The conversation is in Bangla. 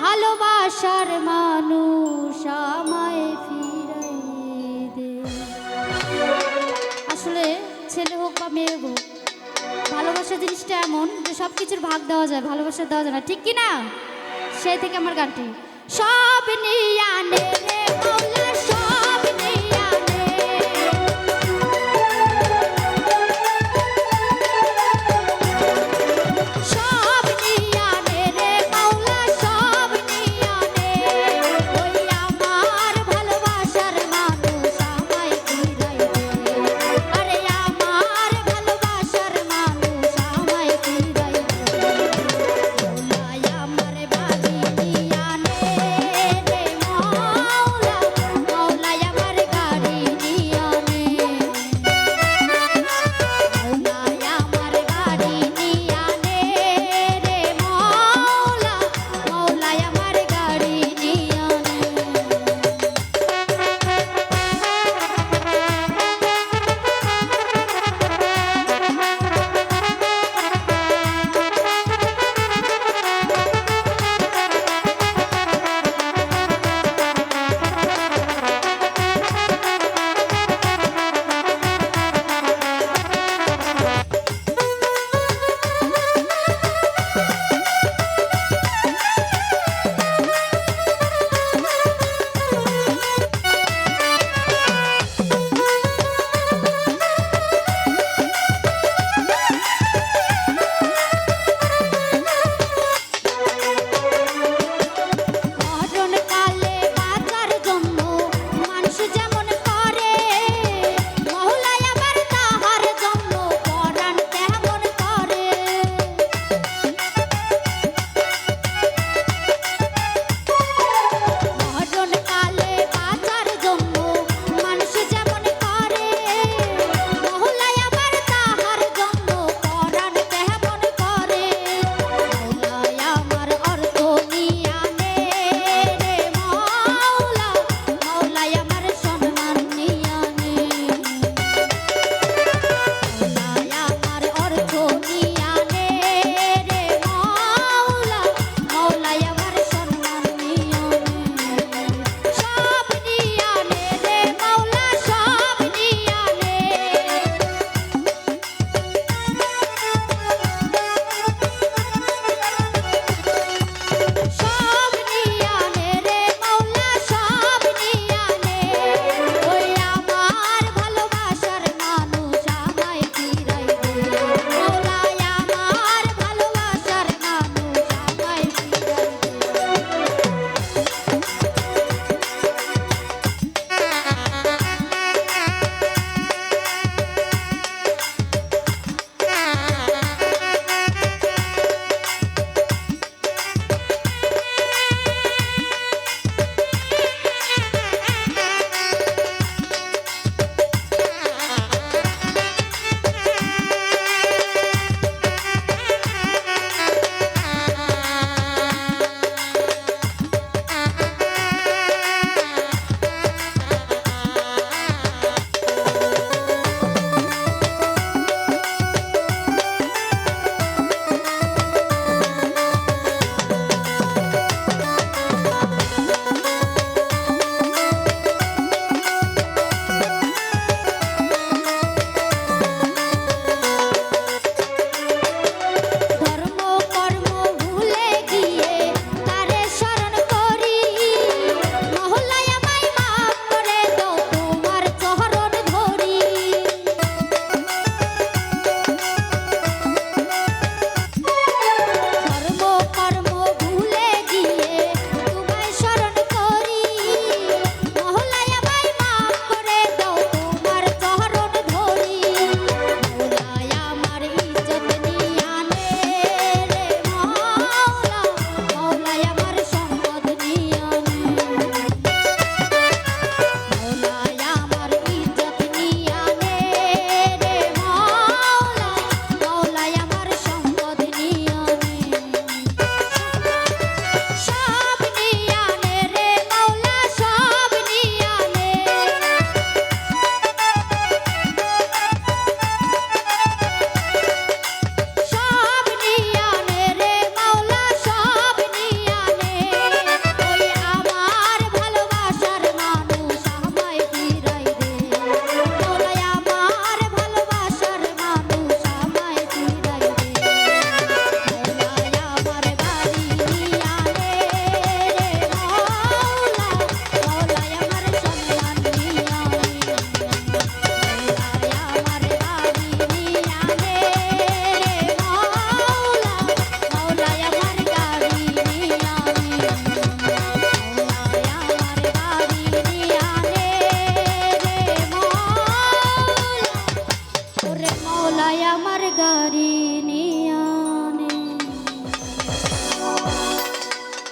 ভালোবাসার মানুষ আমায় ফিরাই দে। আসলে ছেলে হোক বা মেয়ে হোক, ভালোবাসা জিনিসটা এমন যে সব কিছুর ভাগ দেওয়া যায়, ভালোবাসা দেওয়া যায় না। ঠিক কি না? সেই থেকে আমার গানটি। সব নিয়ে আনে রে